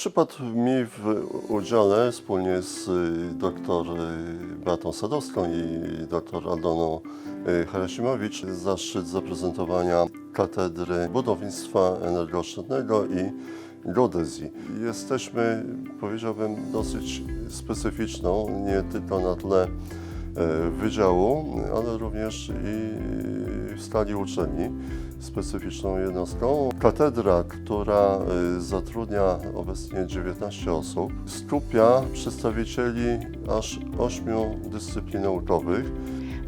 Przypadł mi w udziale wspólnie z y, dr y, Beatą Sadowską i dr Aldoną y, Harasimowicz zaszczyt zaprezentowania Katedry Budownictwa Energooszczędnego i Geodezji. Jesteśmy, powiedziałbym, dosyć specyficzną, nie tylko na tle wydziału, ale również i w skali uczelni specyficzną jednostką. Katedra, która y, zatrudnia obecnie 19 osób, skupia przedstawicieli aż 8 dyscyplin naukowych.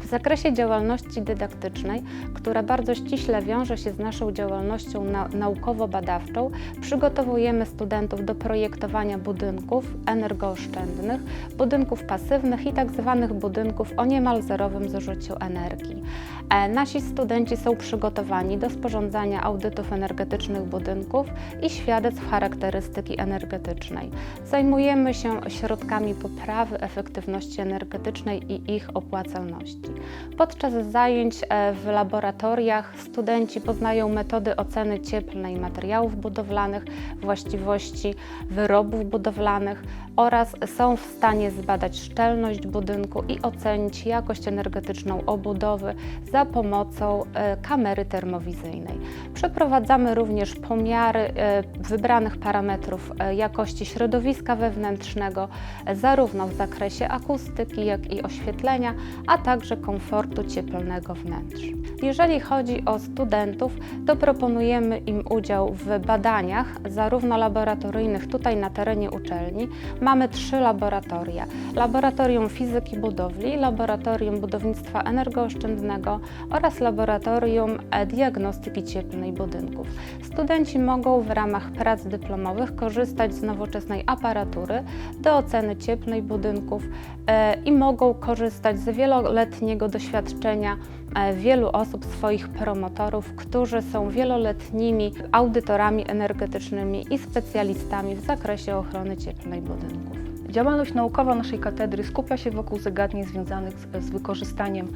W zakresie działalności dydaktycznej, która bardzo ściśle wiąże się z naszą działalnością na, naukowo-badawczą, przygotowujemy studentów do projektowania budynków energooszczędnych, budynków pasywnych i tzw. budynków o niemal zerowym zużyciu energii. E, nasi studenci są przygotowani do sporządzania audytów energetycznych budynków i świadectw charakterystyki energetycznej. Zajmujemy się środkami poprawy efektywności energetycznej i ich opłacalności. Podczas zajęć e, w laboratoriach studenci poznają metody oceny cieplnej materiałów budowlanych, właściwości wyrobów budowlanych oraz są w stanie zbadać szczelność budynku i ocenić jakość energetyczną obudowy za pomocą e, kamery termowizyjnej. Przeprowadzamy również pomiary e, wybranych parametrów e, jakości środowiska wewnętrznego, zarówno w zakresie akustyki, jak i oświetlenia, a także komfortu cieplnego wnętrz. Jeżeli chodzi o studentów, to proponujemy im udział w badaniach, zarówno laboratoryjnych tutaj na terenie uczelni. Mamy trzy laboratoria: Laboratorium Fizyki Budowli, Laboratorium Budownictwa Energooszczędnego oraz Laboratorium Diagnostyki Cieplnej Budynków. Studenci mogą w ramach prac dyplomowych korzystać z nowoczesnej aparatury do oceny cieplnej budynków e, i mogą korzystać z wieloletniego doświadczenia e, wielu osób, swoich promotorów, którzy są wieloletnimi audytorami energetycznymi i specjalistami w zakresie ochrony cieplnej budynków. Działalność naukowa naszej katedry skupia się wokół zagadnień związanych z, z wykorzystaniem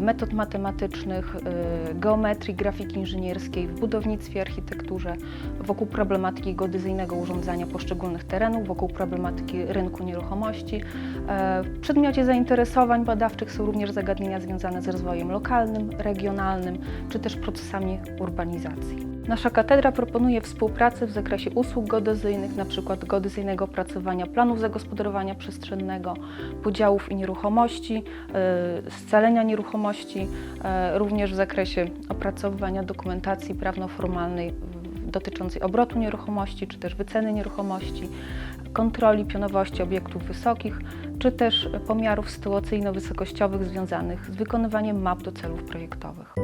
metod matematycznych, e, geometrii, grafiki inżynierskiej w budownictwie, architekturze, wokół problematyki geodezyjnego urządzania poszczególnych terenów, wokół problematyki rynku nieruchomości. E, W przedmiocie zainteresowań badawczych są również zagadnienia związane z rozwojem lokalnym, regionalnym czy też procesami urbanizacji. Nasza katedra proponuje współpracę w zakresie usług geodezyjnych, np. geodezyjnego opracowania planów zagospodarowania przestrzennego, podziałów i nieruchomości, scalenia nieruchomości, y, również w zakresie opracowywania dokumentacji prawno-formalnej dotyczącej obrotu nieruchomości, czy też wyceny nieruchomości, kontroli pionowości obiektów wysokich, czy też pomiarów sytuacyjno-wysokościowych związanych z wykonywaniem map do celów projektowych.